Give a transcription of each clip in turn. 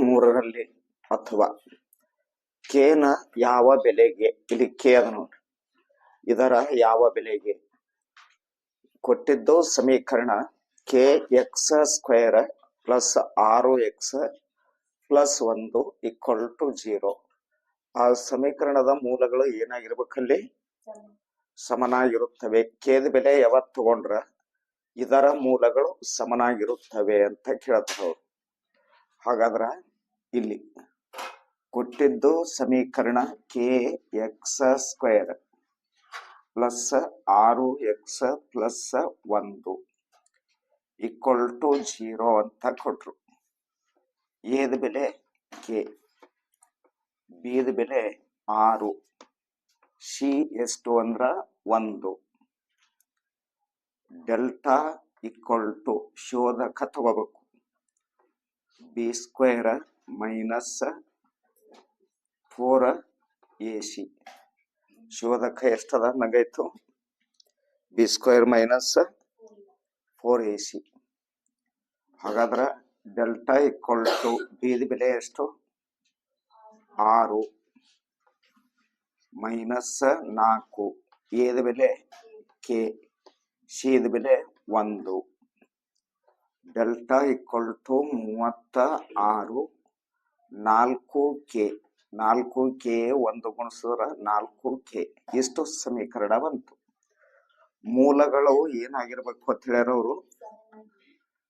ಮೂರರಲ್ಲಿ ಅಥವಾ ಕೇನ ಯಾವ ಬೆಲೆಗೆ, ಇಲ್ಲಿ ಕೆ ಅದ ನೋಡ್ರಿ. ಇದರ ಯಾವ ಬೆಲೆಗೆ ಕೊಟ್ಟಿದ್ದು ಸಮೀಕರಣ ಕೆ ಎಕ್ಸ್ ಸ್ಕ್ವೇರ್ ಪ್ಲಸ್ ಆರು ಎಕ್ಸ್ ಪ್ಲಸ್ ಒಂದು ಈಕ್ವಲ್ ಟು ಜೀರೋ. ಆ ಸಮೀಕರಣದ ಮೂಲಗಳು ಏನಾಗಿರ್ಬೇಕಲ್ಲಿ? ಸಮನಾಗಿರುತ್ತವೆ. ಕೇದ ಬೆಲೆ ಯಾವತ್ ತಗೊಂಡ್ರ ಇದರ ಮೂಲಗಳು ಸಮನಾಗಿರುತ್ತವೆ ಅಂತ ಕೇಳ್ತಾವ್ರು ಹಾಗಾದ್ರ ಇಲ್ಲಿ ಕೊಟ್ಟಿದ್ದು ಸಮೀಕರಣ ಕೆ ಎಕ್ಸ್ ಸ್ಕ್ವೇರ್ ಪ್ಲಸ್ ಆರು ಎಕ್ಸ್ ಪ್ಲಸ್ ಒಂದು ಈಕ್ವಲ್ ಟು ಜೀರೋ ಅಂತ ಕೊಟ್ರು. ಏದ ಬೆಲೆ ಕೆ ಬಿದ ಬೆಲೆ ಆರು ಸಿ ಎಷ್ಟು ಅಂದ್ರ ಒಂದು. ಡೆಲ್ಟಾ ಈಕ್ವಲ್ ಟು ಶೋಧಕ ತಗೋಬೇಕು. B square minus four A C ಶೋಧಕ ಎಷ್ಟದ? ನಗೈತು B square minus four A C ಹಾಗಾದ್ರ delta equal to ಬಿದ ಬೆಲೆ ಎಷ್ಟು? ಆರು. ಮೈನಸ್ ನಾಲ್ಕು. ಎದ ಬೆಲೆ? ಕೆ. ಸಿದ ಬೆಲೆ ಒಂದು. ಡೆಲ್ಟಾ ಈಕ್ವಲ್ ಟು ಮೂವತ್ತ ಆರು. ನಾಲ್ಕು ಕೆ ನಾಲ್ಕು ಕೆ ಒಂದು ಗುಣಿಸಿದ್ರ ನಾಲ್ಕು ಕೆ. ಇಷ್ಟು ಸಮೀಕರಣ ಬಂತು. ಮೂಲಗಳು ಏನಾಗಿರ್ಬೇಕು ಅಂತ ಹೇಳ್ಯಾರ ಅವರು?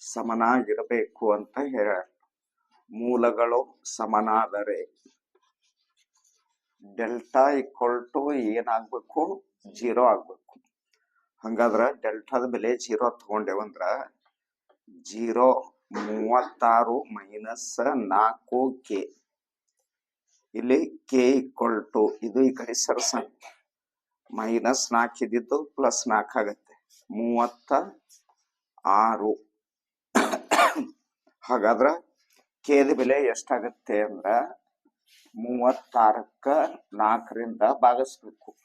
ಸಮನಾಗಿರಬೇಕು ಅಂತ ಹೇಳ ಮೂಲಗಳು ಸಮನಾದರೆ ಡೆಲ್ಟಾ ಈಕ್ವಲ್ ಟು ಏನಾಗ್ಬೇಕು? ಜೀರೋ ಆಗ್ಬೇಕು. ಹಂಗಾದ್ರ ಡೆಲ್ಟಾದ ಬೆಲೆ ಜೀರೋ ತಗೊಂಡೇವಂದ್ರ ಜೀರೋ ಮೂವತ್ತಾರು ಮೈನಸ್ ನಾಲ್ಕು ಕೆ. ಇಲ್ಲಿ ಕೆ ಈಕ್ವಲ್ ಟು, ಇದು ಈ ಕಡೆ ಸರ್ಸ. ಮೈನಸ್ ನಾಲ್ಕು ಇದ್ದಿದ್ದು ಪ್ಲಸ್ ನಾಲ್ಕು ಆಗತ್ತೆ. ಮೂವತ್ತ ಆರು. ಹಾಗಾದ್ರೆ ಕೇದ ಬೆಲೆ ಎಷ್ಟಾಗತ್ತೆ ಅಂದ್ರೆ ಮೂವತ್ತಾರಕ್ಕ ನಾಲ್ಕರಿಂದ ಭಾಗಿಸ್ಬೇಕು.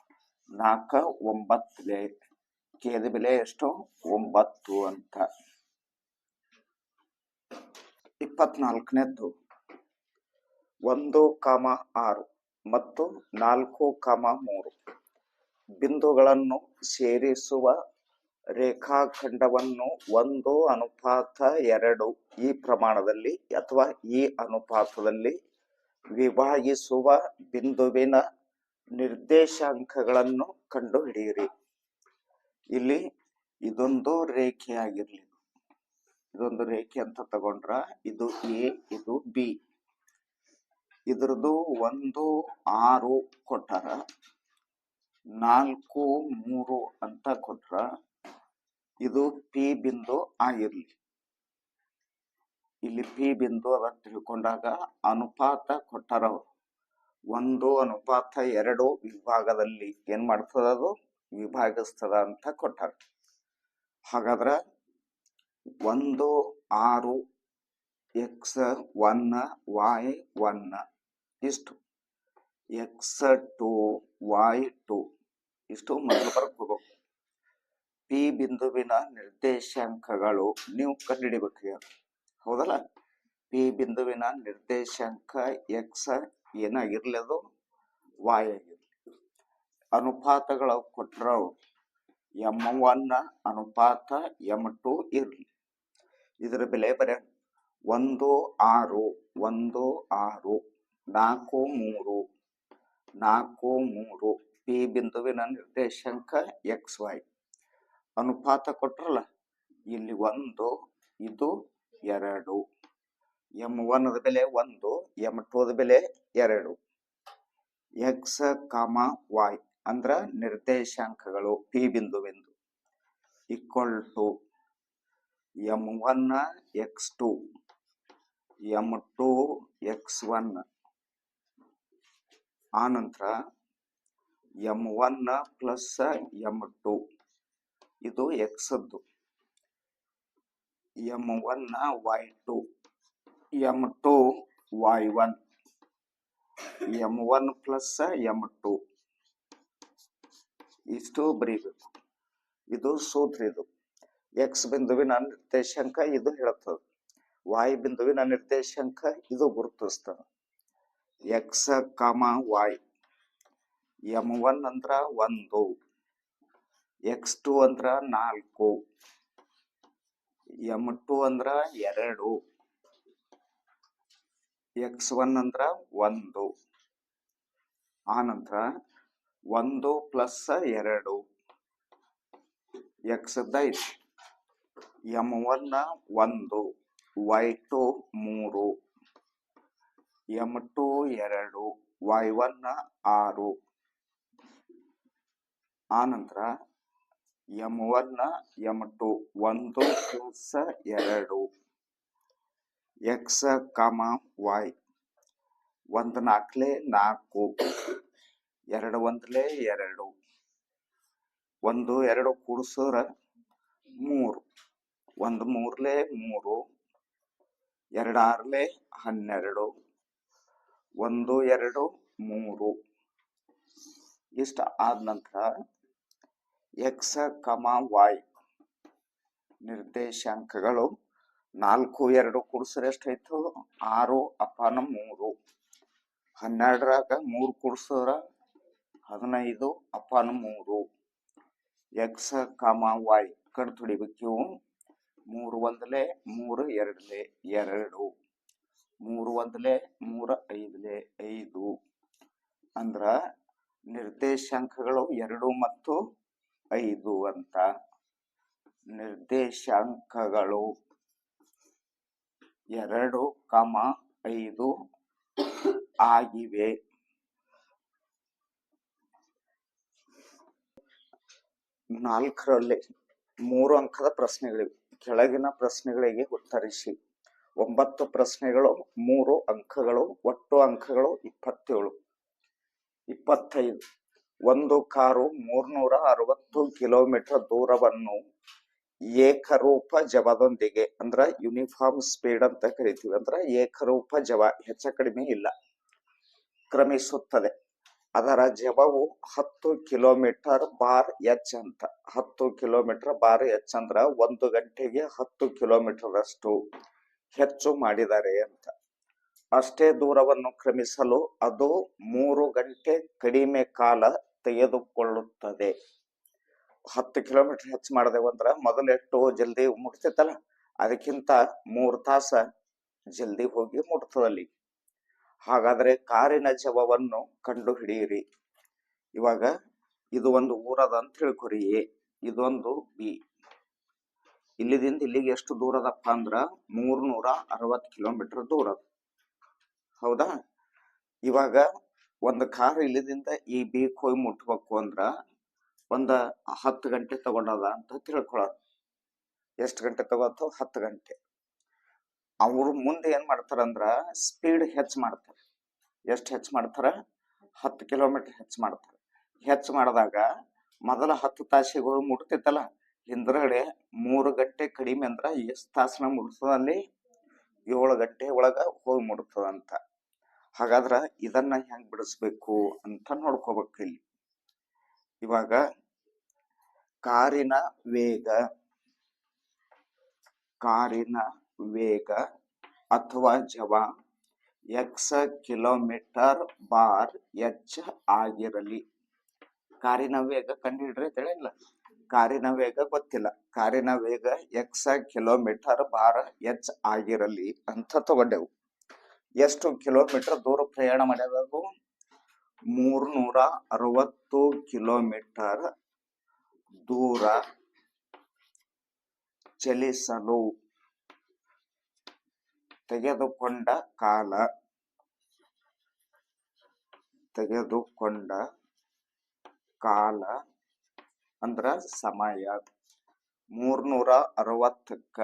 ನಾಲ್ಕ ಒಂಬತ್ತು ಕೇದ ಬೆಲೆ ಎಷ್ಟು? ಒಂಬತ್ತು ಅಂತ. ಇಪ್ಪತ್ನಾಲ್ಕನೇದ್ದು, ಒಂದು ಕಾಮ ಆರು ಮತ್ತು ನಾಲ್ಕು ಕಾಮ ಮೂರು. ಬಿಂದುಗಳನ್ನು ಸೇರಿಸುವ ರೇಖಾಖಂಡವನ್ನು ಒಂದು ಅನುಪಾತ ಎರಡು ಈ ಪ್ರಮಾಣದಲ್ಲಿ ಅಥವಾ ಈ ಅನುಪಾತದಲ್ಲಿ ವಿಭಾಗಿಸುವ ಬಿಂದುವಿನ ನಿರ್ದೇಶಾಂಕಗಳನ್ನು ಕಂಡುಹಿಡಿಯಿರಿ. ಇಲ್ಲಿ ಇದೊಂದು ರೇಖೆಯಾಗಿರಲಿ. ಇದೊಂದು ರೇಖೆ ಅಂತ ತಗೊಂಡ್ರ ಇದು ಎ, ಇದು ಬಿ. ಇದ್ರದ್ದು ಒಂದು, ಆರು ಕೊಟ್ಟಾರ. ನಾಲ್ಕು, ಮೂರು ಅಂತ ಕೊಟ್ರ ಇದು ಪಿ ಬಿಂದು ಆಗಿರ್ಲಿ. ಇಲ್ಲಿ ಪಿ ಬಿಂದು ಅದ ತಿಳ್ಕೊಂಡಾಗ ಅನುಪಾತ ಕೊಟ್ಟಾರ ಅವ್ರು. ಒಂದು ಅನುಪಾತ, ಎರಡು ವಿಭಾಗದಲ್ಲಿ ಏನ್ ಮಾಡ್ತದ ಅದು? ವಿಭಾಗಿಸ್ತದ ಅಂತ ಕೊಟ್ಟಾರ. ಹಾಗಾದ್ರ ಒಂದು, ಆರು, ಎಕ್ಸ್, ಒನ್ ವಾಯ್ ಒನ್. ಇಷ್ಟು. X, two Y two. ಇಷ್ಟು ಮೊದಲು ಬರ್ಕೋಬೇಕು. ಪಿ ಬಿಂದುವಿನ ನಿರ್ದೇಶಾಂಕಗಳು ನೀವು ಕಂಡುಹಿಡಿಬೇಕು ಹೌದಲ್ಲ? ಪಿ ಬಿಂದುವಿನ ನಿರ್ದೇಶಾಂಕ ಎಕ್ಸ್ ಏನಾಗಿರ್ಲಿ ಅದು ವಾಯ್ ಆಗಿರ್ಲಿ. ಅನುಪಾತಗಳು ಕೊಟ್ರ ಎಂ ಒನ್ ಅನುಪಾತ ಎಂ ಟು ಇರ್ಲಿ. ಇದರ ಬೆಲೆ ಬರೆ ಒಂದು ಆರು ಒಂದು ಆರು, ನಾಲ್ಕು ಮೂರು ನಾಲ್ಕು ಮೂರು. ಪಿ ಬಿಂದುವಿನ ನಿರ್ದೇಶಾಂಕ ಎಕ್ಸ್ ವೈ ಅನುಪಾತ ಕೊಟ್ರಲ್ಲ, ಇಲ್ಲಿ ಒಂದು, ಇದು ಎರಡು. ಎಂ ಒನ್ದ ಬೆಲೆ ಒಂದು ಎಂ ಟೂದ ಬೆಲೆ ಎರಡು. ಎಕ್ಸ್ ಕಾಮ ವೈ ಅಂದ್ರ ನಿರ್ದೇಶಾಂಕಗಳು P ಬಿಂದುವೆಂದು. Equal to M one, X two M two, X one. ಆನಂತರ M one plus M two. ಇದು ಎಕ್ಸದ್ದು M one Y two. M two Y one. M one plus M two. ಇಷ್ಟು ಬರೀಬೇಕು. ಇದು ಸೂತ್ರ ಇದು. X ಬಿಂದುವಿನ ನಿರ್ದೇಶಾಂಕ ಇದು ಹೇಳ್ತದೆ ವಾಯ್ ಬಿಂದುವಿನ ನಿರ್ದೇಶಾಂಕ ಇದು ಗುರುತಿಸ್ತದ X comma Y M one ಅಂದ್ರ ಒಂದು. ಎಕ್ಸ್ ಟು ಅಂದ್ರ ನಾಲ್ಕು. ಎಂ ಟು ಅಂದ್ರ ಎರಡು. ಎಕ್ಸ್ ಒನ್ ಅಂದ್ರ ಒಂದು. ಆನಂತರ ಒಂದು ಪ್ಲಸ್ ಎರಡು. ಎಕ್ಸ್ ಐತಿ ಎಂ ಒನ್ ಒಂದು, ವೈ ಟು ಮೂರು, ಎಂ ಟು ಎರಡು, ವೈ ಒನ್ ಆರು. ಆನಂತರ ಎಂ ಒನ್, ಎಂ ಟು, ಒಂದು ಪ್ಲಸ್ ಎರಡು, ಎಕ್ಸ್ ಕಾಮ ವೈ, ಒಂದು ನಾಲ್ಕಲೆ ನಾಲ್ಕು, ಎರಡು ಒಂದಲೇ ಎರಡು, ಒಂದು ಎರಡು ಕೂಡಿಸಿದ್ರ ಮೂರು. ಒಂದು ಮೂರ್ಲೆ ಮೂರು, ಎರಡಾರ್ಲೆ ಹನ್ನೆರಡು, ಒಂದು ಎರಡು ಮೂರು. ಇಷ್ಟ ಆದ ನಂತರ ಎಕ್ಸ್ ಕಮ ವಾಯ್ ನಿರ್ದೇಶಾಂಕಗಳು ನಾಲ್ಕು, ಎರಡು ಕೂಡಿಸಿದ್ರೆ ಎಷ್ಟಾಯ್ತು? ಆರು ಅಪಾನ ಮೂರು. ಹನ್ನೆರಡರಾಗ ಮೂರು ಕೂಡಿಸಿದ್ರ ಹದಿನೈದು ಅಪಾನ ಮೂರು. ಎಕ್ಸ್ ಕಮ ವಾಯ್ ಕಣ್ ತುಡಿಬೇಕು ಮೂರು ಒಂದಲೆ, ಮೂರು ಎರಡ್ಲೆ, ಎರಡು. ಮೂರು ಒಂದಲೆ, ಮೂರ ಐದಲೆ, ಐದು. ಅಂದ್ರ ನಿರ್ದೇಶಾಂಕಗಳು ಎರಡು ಮತ್ತು ಐದು ಅಂತ. ನಿರ್ದೇಶಾಂಕಗಳು ಎರಡು ಕಾಮ ಐದು ಆಗಿವೆ. ನಾಲ್ಕರಲ್ಲಿ ಮೂರು ಅಂಕದ ಪ್ರಶ್ನೆಗಳಿವೆ. ಕೆಳಗಿನ ಪ್ರಶ್ನೆಗಳಿಗೆ ಉತ್ತರಿಸಿ. ಒಂಬತ್ತು ಪ್ರಶ್ನೆಗಳು, ಮೂರು ಅಂಕಗಳು, ಒಟ್ಟು ಅಂಕಗಳು ಇಪ್ಪತ್ತೇಳು. ಇಪ್ಪತ್ತೈದು. ಒಂದು ಕಾರು ಮೂರ್ನೂರ ಅರವತ್ತು ಕಿಲೋಮೀಟರ್ ದೂರವನ್ನು ಏಕರೂಪ ಜವದೊಂದಿಗೆ, ಅಂದ್ರ ಯೂನಿಫಾರ್ಮ್ ಸ್ಪೀಡ್ ಅಂತ ಕರಿತೀವಿ, ಅಂದ್ರ ಏಕರೂಪ ಜವ, ಹೆಚ್ಚ ಕಡಿಮೆ ಇಲ್ಲ, ಕ್ರಮಿಸುತ್ತದೆ. ಅದರ ಜವವು ಹತ್ತು ಕಿಲೋಮೀಟರ್ ಬಾರ್ ಎಚ್ ಅಂತ. ಹತ್ತು ಕಿಲೋಮೀಟರ್ ಬಾರ್ ಎಚ್ ಅಂದ್ರ ಒಂದು ಗಂಟೆಗೆ ಹತ್ತು ಕಿಲೋಮೀಟರ್ ಅಷ್ಟು ಹೆಚ್ಚು ಮಾಡಿದ್ದಾರೆ ಅಂತ. ಅಷ್ಟೇ ದೂರವನ್ನು ಕ್ರಮಿಸಲು ಅದು ಮೂರು ಗಂಟೆ ಕಡಿಮೆ ಕಾಲ ತೆಗೆದುಕೊಳ್ಳುತ್ತದೆ. ಹತ್ತು ಕಿಲೋಮೀಟರ್ ಹೆಚ್ಚು ಮಾಡಿದೆವು ಅಂದ್ರೆ ಮೊದಲು ಎಷ್ಟು ಜಲ್ದಿ ಮುಟ್ತಿತ್ತಲ್ಲ, ಅದಕ್ಕಿಂತ ಮೂರು ತಾಸ ಜಲ್ದಿ ಹೋಗಿ ಮುಟ್ತದಲ್ಲಿ. ಹಾಗಾದ್ರೆ ಕಾರಿನ ಜವವನ್ನು ಕಂಡು ಹಿಡಿಯಿರಿ. ಇವಾಗ ಇದು ಒಂದು ಊರದ ಅಂತ ತಿಳ್ಕೊರಿ ಎ ಇದೊಂದು ಬಿ. ಇಲ್ಲಿದಿಂದ ಇಲ್ಲಿಗೆ ಎಷ್ಟು ದೂರದಪ್ಪ ಅಂದ್ರ ಮೂರ್ನೂರ ಅರವತ್ ಕಿಲೋಮೀಟರ್ ದೂರ. ಹೌದಾ? ಇವಾಗ ಒಂದು ಕಾರ್ ಇಲ್ಲಿದಿಂದ ಈ ಬಿ ಹೋಗಿ ಮುಟ್ಬೇಕು ಅಂದ್ರ ಒಂದ ಹತ್ತು ಗಂಟೆ ತಗೊಂಡದ ಅಂತ ತಿಳ್ಕೊಳ್ಳೋದು ಎಷ್ಟು ಗಂಟೆ ತಗೋತ ಹತ್ತು ಗಂಟೆ. ಅವ್ರು ಮುಂದೆ ಏನ್ ಮಾಡ್ತಾರಂದ್ರ ಸ್ಪೀಡ್ ಹೆಚ್ಚು ಮಾಡ್ತಾರೆ. ಎಷ್ಟು ಹೆಚ್ಚು ಮಾಡ್ತಾರ? ಹತ್ತು ಕಿಲೋಮೀಟರ್ ಹೆಚ್ಚು ಮಾಡ್ತಾರೆ. ಹೆಚ್ಚು ಮಾಡಿದಾಗ ಮೊದಲ ಹತ್ತು ತಾಸಿಗೆ ಹೋಗಿ ಮುಟ್ತಿತ್ತಲ್ಲ ಹಿಂದ್ರಗಡೆ ಮೂರು ಗಂಟೆ ಕಡಿಮೆ ಅಂದ್ರ ಎಷ್ಟು ತಾಸನ ಮುಟ್ತದಲ್ಲಿ ಏಳು ಗಂಟೆ ಒಳಗ ಹೋಗಿ ಮುಟ್ತದಂತ ಹಾಗಾದ್ರ ಇದನ್ನ ಹೆಂಗ್ ಬಿಡಿಸ್ಬೇಕು ಅಂತ ನೋಡ್ಕೋಬೇಕು ಇಲ್ಲಿ. ಇವಾಗ ಕಾರಿನ ವೇಗ, ಕಾರಿನ ವೇಗ ಅಥವಾ ಜವ. ಎಕ್ಸ್ ಕಿಲೋಮೀಟರ್ ಬಾರ್ ಎಚ್ ಆಗಿರಲಿ. ಕಾರಿನ ವೇಗ ಕಂಡುಹಿಡ್ರಿ ತಿಳಿಲ್ಲ. ಕಾರಿನ ವೇಗ ಗೊತ್ತಿಲ್ಲ. ಕಾರಿನ ವೇಗ ಎಕ್ಸ್ ಕಿಲೋಮೀಟರ್ ಬಾರ್ ಎಚ್ ಆಗಿರಲಿ ಅಂತ ತಗೊಂಡೆವು. ಎಷ್ಟು ಕಿಲೋಮೀಟರ್ ದೂರ ಪ್ರಯಾಣ ಮಾಡ್ಯಾವು ಮೂರ್ನೂರ ಅರವತ್ತು ಕಿಲೋಮೀಟರ್ ದೂರ ಚಲಿಸಲು. ತೆಗೆದುಕೊಂಡ ಕಾಲ. ತೆಗೆದುಕೊಂಡ ಕಾಲ ಅಂದ್ರ ಸಮಯ. ಮೂರ್ನೂರ ಅರವತ್ತಕ್ಕ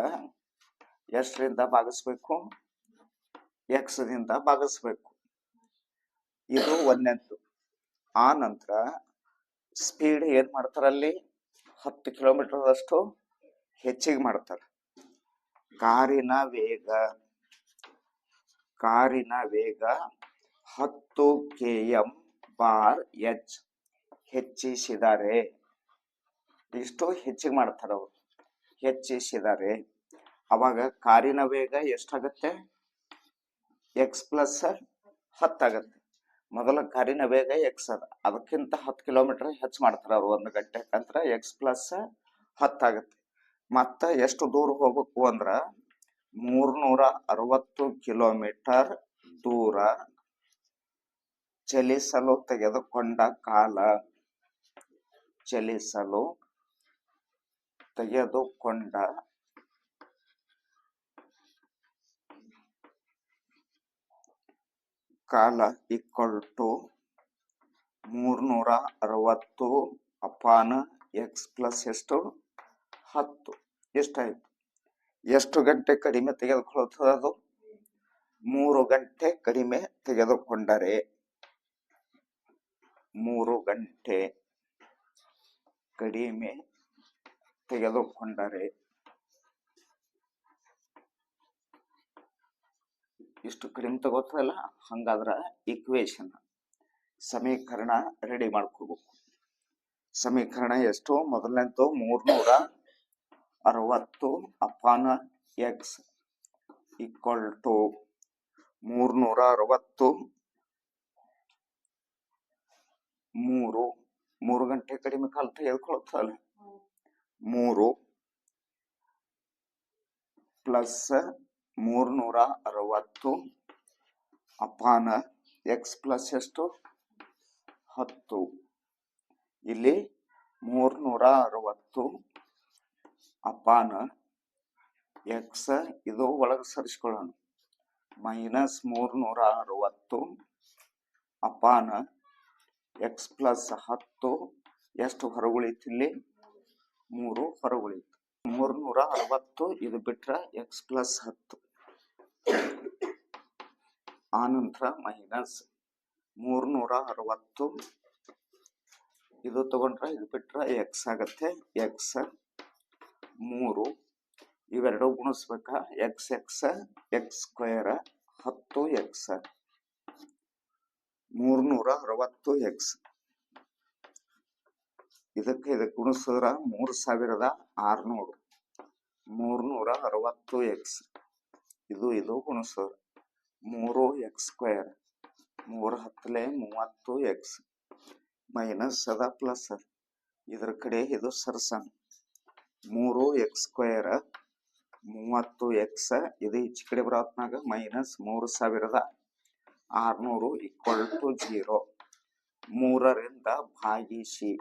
ಎಷ್ಟರಿಂದ ಭಾಗಿಸ್ಬೇಕು? ಎಕ್ಸ್ ದಿಂದ ಭಾಗಿಸ್ಬೇಕು. ಇದು ಒಂದನೇದ್ದು ಆ ನಂತರ ಸ್ಪೀಡ್ ಏನ್ ಮಾಡ್ತಾರಲ್ಲಿ ಹತ್ತು ಕಿಲೋಮೀಟರ್ ಅಷ್ಟು ಹೆಚ್ಚಿಗೆ ಮಾಡ್ತಾರೆ. ಕಾರಿನ ವೇಗ. ಕಾರಿನ ವೇಗ ಹತ್ತು ಕೆ ಎಂ ಬಾರ್ ಎಚ್ ಹೆಚ್ಚಿಸಿದ್ದಾರೆ ಇಷ್ಟು ಹೆಚ್ಚಿಗೆ ಮಾಡ್ತಾರೆ ಅವರು. ಹೆಚ್ಚಿಸಿದ್ದಾರೆ ಅವಾಗ ಕಾರಿನ ವೇಗ ಎಷ್ಟಾಗತ್ತೆ? ಎಕ್ಸ್ ಪ್ಲಸ್ ಹತ್ತಾಗತ್ತೆ ಮೊದಲ ಕಾರಿನ ವೇಗ ಎಕ್ಸ್ ಅದ. ಅದಕ್ಕಿಂತ ಹತ್ತು ಕಿಲೋಮೀಟರ್ ಹೆಚ್ಚು ಮಾಡ್ತಾರೆ ಅವ್ರು ಒಂದು ಗಂಟೆ ಅಂತ ಎಕ್ಸ್ ಪ್ಲಸ್ ಹತ್ತಾಗತ್ತೆ ಮತ್ತ ಎಷ್ಟು ದೂರ ಹೋಗ್ಬೇಕು ಅಂದ್ರ ಮೂರ್ನೂರ ಅರವತ್ತು ಕಿಲೋಮೀಟರ್ ದೂರ ಚಲಿಸಲು ತೆಗೆದುಕೊಂಡ ಕಾಲ. ಚಲಿಸಲು ತೆಗೆದುಕೊಂಡ ಕಾಲ ಈಕ್ವಲ್ ಟು ಮೂರ್ನೂರ ಅರವತ್ತು ಅಪಾನ ಎಕ್ಸ್ ಪ್ಲಸ್ ಎಷ್ಟು? ಹತ್ತು. ಎಷ್ಟಾಯ್ತು? ಎಷ್ಟು ಗಂಟೆ ಕಡಿಮೆ ತೆಗೆದುಕೊಳ್ಳುತ್ತದೆ ಅದು ಮೂರು ಗಂಟೆ ಕಡಿಮೆ ತೆಗೆದುಕೊಂಡರೆ ಮೂರು ಗಂಟೆ ಕಡಿಮೆ ತೆಗೆದುಕೊಂಡರೆ ಇಷ್ಟು ಕಡಿಮೆ ತಗೋತದಲ್ಲ, ಹಂಗಾದ್ರ ಈಕ್ವೇಶನ್ ಸಮೀಕರಣ ರೆಡಿ ಮಾಡ್ಕೋಬೇಕು. ಸಮೀಕರಣ ಎಷ್ಟು ಮೊದಲನೇದು ಮೂರ್ನೂರ ಅರವತ್ತು ಅಪಾನ ಎಕ್ಸ್ ಈಕ್ವಲ್ ಟು ಮೂರ್ನೂರ ಅರವತ್ತು. ಮೂರು ಮೂರು ಗಂಟೆ ಕಡಿಮೆ ಕಾಲ ತೆಗೆದುಕೊಳ್ಳುತ್ತಲ್ಲ ಮೂರು ಪ್ಲಸ್ ಮೂರ್ನೂರ ಅರವತ್ತು. ಅಪಾನ ಎಕ್ಸ್ ಪ್ಲಸ್ ಎಷ್ಟು? ಹತ್ತು. ಇಲ್ಲಿ ಮೂರ್ನೂರ ಅರವತ್ತು. ಅಪಾನ ಎಕ್ಸ್ ಇದು ಒಳಗೆ ಸರಿಸ್ಕೊಳ್ಳೋಣ. ಮೈನಸ್ ಮೂರ್ನೂರ ಅರವತ್ತು. ಅಪಾನ ಎಕ್ಸ್ ಪ್ಲಸ್ ಹತ್ತು. ಎಷ್ಟು ಹೊರಗುಳಿತು ಇಲ್ಲಿ ಮೂರು ಹೊರಗುಳಿತು. ಮೂರ್ನೂರ ಅರವತ್ತು, ಇದು ಬಿಟ್ರೆ ಎಕ್ಸ್ ಪ್ಲಸ್ ಹತ್ತು. ಆನಂತರ ಮೈನಸ್ ಮೂರ್ನೂರ ಅರವತ್ತು. ಇದು ತಗೊಂಡ್ರೆ ಇದು ಬಿಟ್ರೆ ಎಕ್ಸ್ ಆಗತ್ತೆ. ಎಕ್ಸ್ ಮೂರು. ಇವೆರಡು ಗುಣಿಸ್ಬೇಕಾ? ಎಕ್ಸ್ ಎಕ್ಸ್ ಎಕ್ಸ್ ಸ್ಕ್ವೇರ್ ಹತ್ತು ಎಕ್ಸ್ ಮೂರ್ನೂರ ಅರವತ್ತು ಎಕ್ಸ್ ಇದಕ್ಕೆ ಇದಕ್ಕೆ ಗುಣಿಸಿದ್ರ ಮೂರು ಸಾವಿರದ ಆರ್ನೂರು. ಮೂರ್ನೂರ ಅರವತ್ತು ಎಕ್ಸ್ ಇದು ಇದು ಗುಣಿಸಿದ್ರ ಮೂರು ಎಕ್ಸ್ ಸ್ಕ್ವೇರ್ ಮೂರು ಹತ್ತಲೆ ಮೂವತ್ತು ಎಕ್ಸ್ ಮೈನಸ್ ಅದ ಪ್ಲಸ್ ಇದ್ರ ಕಡೆ ಇದು ಸರ್ಸನ್ ಮೂರು ಎಕ್ಸ್ ಸ್ಕ್ವೇರ್ ಮೂವತ್ತು ಎಕ್ಸ್ ಇದು ಈಚೆ ಕಡೆ ಬರೋತ್ನಾಗ ಮೈನಸ್ ಮೂರು ಸಾವಿರದ ಆರ್ನೂರು ಈಕ್ವಲ್ ಟು ಜೀರೋ. ಮೂರರಿಂದ ಭಾಗಿಸಿ,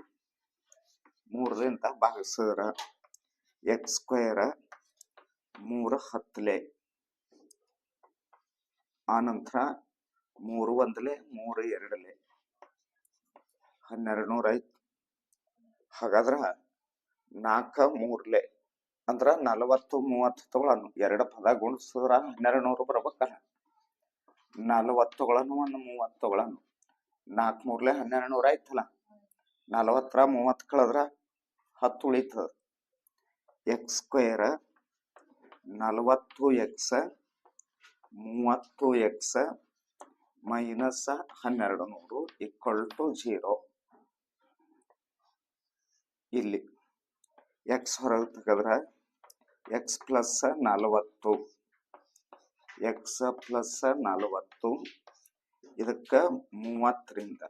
ಮೂರರಿಂದ ಭಾಗಿಸಿದ್ರ ಎಕ್ಸ್ ಸ್ಕ್ವೇರ್ ಮೂರು ಹತ್ತಲೆ. ಆನಂತರ ಮೂರು ಒಂದಲೆ, ಮೂರು ಎರಡಲೆ. ಹನ್ನೆರಡು ನೂರ ಆಯ್ತು ಹಾಗಾದ್ರ ನಾಲ್ಕ ಮೂರ್ಲೆ ಅಂದ್ರ ನಲವತ್ತು ಮೂವತ್ತು ತಗೊಳನು ಎರಡು ಪದ ಗುಣಿಸಿದ್ರ ಹನ್ನೆರಡು ನೂರು ಬರ್ಬೇಕಲ್ಲ. ನಲವತ್ತು ತಗೊಳನು ಒಂದು ಮೂವತ್ತು ತಗೊಳನು ನಾಲ್ಕು ಮೂರ್ಲೆ ಹನ್ನೆರಡು ನೂರ ಆಯ್ತಲ್ಲ ನಲವತ್ತರ ಮೂವತ್ತು ಕಳೆದ್ರ ಹತ್ತು ಉಳಿತದ. ಎಕ್ಸ್ ಸ್ಕ್ವೇರ್ ನಲವತ್ತು ಎಕ್ಸ್ ಮೂವತ್ತು ಎಕ್ಸ್ ಮೈನಸ್ ಹನ್ನೆರಡು ನೂರು ಈಕ್ವಲ್ ಟು ಜೀರೋ ಇಲ್ಲಿ ಎಕ್ಸ್ ಹೊರಗೆ ತೆಗೆದ್ರೆ ಎಕ್ಸ್ ಪ್ಲಸ್ ನಲವತ್ತು ಎಕ್ಸ್ ಪ್ಲಸ್ ನಲವತ್ತು, ಇದಕ್ಕೆ ಮೂವತ್ತರಿಂದ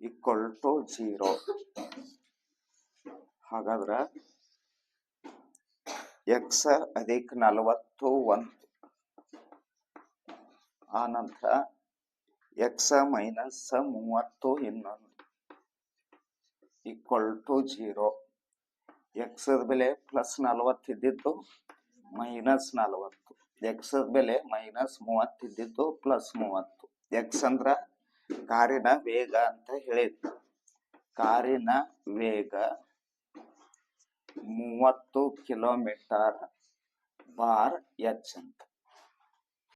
ಈಕ್ವಲ್ ಟು ಜೀರೋ ಹಾಗಾದ್ರೆ ಎಕ್ಸ್ ಅದಕ್ಕೆ ನಲವತ್ತು ಒಂದು. ಆ ನಂತರ ಎಕ್ಸ್ ಮೈನಸ್ ಮೂವತ್ತು ಇನ್ನೊಂದು ಈಕ್ವಲ್ ಟು ಜೀರೋ ಎಕ್ಸ್ ಬೆಲೆ ಪ್ಲಸ್ ನಲವತ್ತು ಇದ್ದಿದ್ದು ಮೈನಸ್ ನಲವತ್ತು. ಎಕ್ಸ್ ಬೆಲೆ ಮೈನಸ್ ಮೂವತ್ತು ಇದ್ದಿದ್ದು ಪ್ಲಸ್ ಮೂವತ್ತು. ಎಕ್ಸ್ ಅಂದ್ರ ಕಾರಿನ ವೇಗ ಅಂತ ಹೇಳಿದ್ದು. ಕಾರಿನ ವೇಗ ಮೂವತ್ತು ಕಿಲೋಮೀಟರ್ ಬಾರ್ ಎಚ್ ಅಂತ.